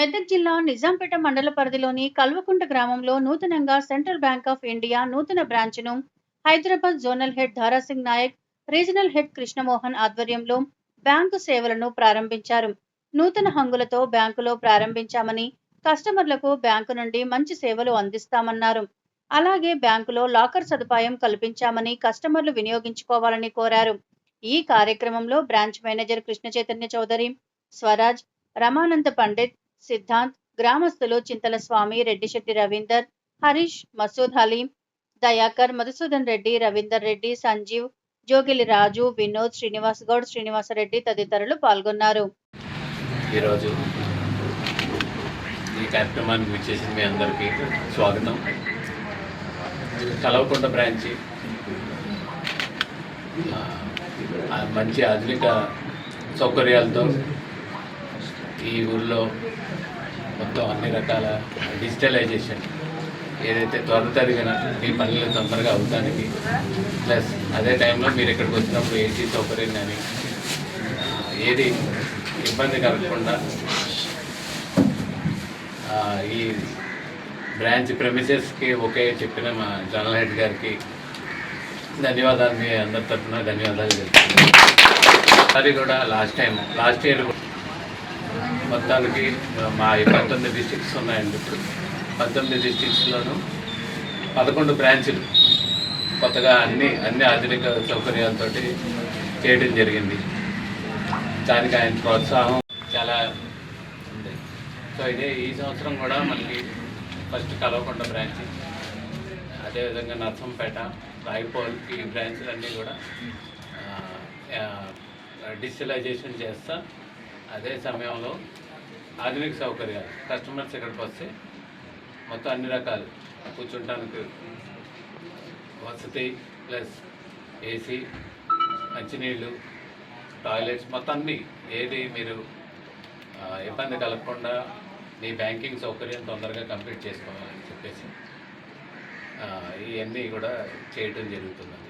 మెదక్ జిల్లా నిజాంపేట మండల పరిధిలోని కల్వకుంట గ్రామంలో నూతనంగా సెంట్రల్ బ్యాంక్ ఆఫ్ ఇండియా నూతన బ్రాంచ్ను Hyderabad zonal head Dharasingh Nayak regional head Krishnamohan ఆధ్వర్యంలో బ్యాంకు సేవలను ప్రారంభించారు. నూతన హంగులతో బ్యాంకులో ప్రారంభించామని కస్టమర్లకు బ్యాంకు నుండి మంచి సేవలు అందిస్తామన్నారు. అలాగే బ్యాంకులో లాకర్ సదుపాయం కల్పించామని కస్టమర్లు వినియోగించుకోవాలని కోరారు. ఈ కార్యక్రమంలో బ్రాంచ్ మేనేజర్ కృష్ణ చైతన్య చౌదరి స్వరాజ్ రమానంద పండిత్ సిద్ధాంత్ గ్రామస్తులు చింతల స్వామి రెడ్డిశెట్టి రవీందర్ హరీష్ మసూద్ హలీం దయాకర్ మధుసూదన్ రెడ్డి రవీందర్ రెడ్డి సంజీవ్ జోగిలి రాజు వినోద్ శ్రీనివాస్ గౌడ్ శ్రీనివాసరెడ్డి తదితరులు పాల్గొన్నారు. ఈరోజు ఈ కార్యక్రమానికి విచ్చేసిన మీ అందరికీ స్వాగతం. కలవకుంట బ్రాంచి మంచి ఆధునిక సౌకర్యాలతో ఈ ఊళ్ళో మొత్తం అన్ని రకాల డిజిటలైజేషన్ ఏదైతే త్వరితగిన మీ పనులు తొందరగా అవుతానికి ప్లస్ అదే టైంలో మీరు ఇక్కడికి వచ్చినప్పుడు ఏసీ సౌకర్యం కానీ ఏది ఇబ్బంది కలగకుండా ఈ బ్రాంచ్ ప్రెమిసెస్కి ఓకే చెప్పిన మా జనరల్ హెడ్ గారికి ధన్యవాదాలు మీ అందరి తరఫున ధన్యవాదాలు తెలుపుతున్నాను. అది కూడా లాస్ట్ టైం లాస్ట్ ఇయర్ మొత్తానికి మా ఈ పంతొమ్మిది డిస్ట్రిక్ట్స్ ఉన్నాయండి ఇప్పుడు. పంతొమ్మిది డిస్టిక్స్లోనూ పదకొండు బ్రాంచులు కొత్తగా అన్ని అన్ని ఆధునిక సౌకర్యాలతో చేయడం జరిగింది. దానికి ఆయన ప్రోత్సాహం చాలా ఉంది. సో ఇదే ఈ సంవత్సరం కూడా మనకి ఫస్ట్ కలవకొండ బ్రాంచ్ అదేవిధంగా నర్సంపేట రాయపోల్ ఈ బ్రాంచ్లన్నీ కూడా డిజిటలైజేషన్ చేస్తా అదే సమయంలో ఆధునిక సౌకర్యాలు కస్టమర్స్ ఇక్కడికి వస్తే మొత్తం అన్ని రకాలు కూర్చుంటానికి వసతి ప్లస్ ఏసీ మంచినీళ్ళు టాయిలెట్స్ మొత్తం అన్ని ఏది మీరు ఇబ్బంది కలగకుండా మీ బ్యాంకింగ్ సౌకర్యం తొందరగా కంప్లీట్ చేసుకోవాలని చెప్పేసి ఇవన్నీ కూడా చేయటం జరుగుతుందండి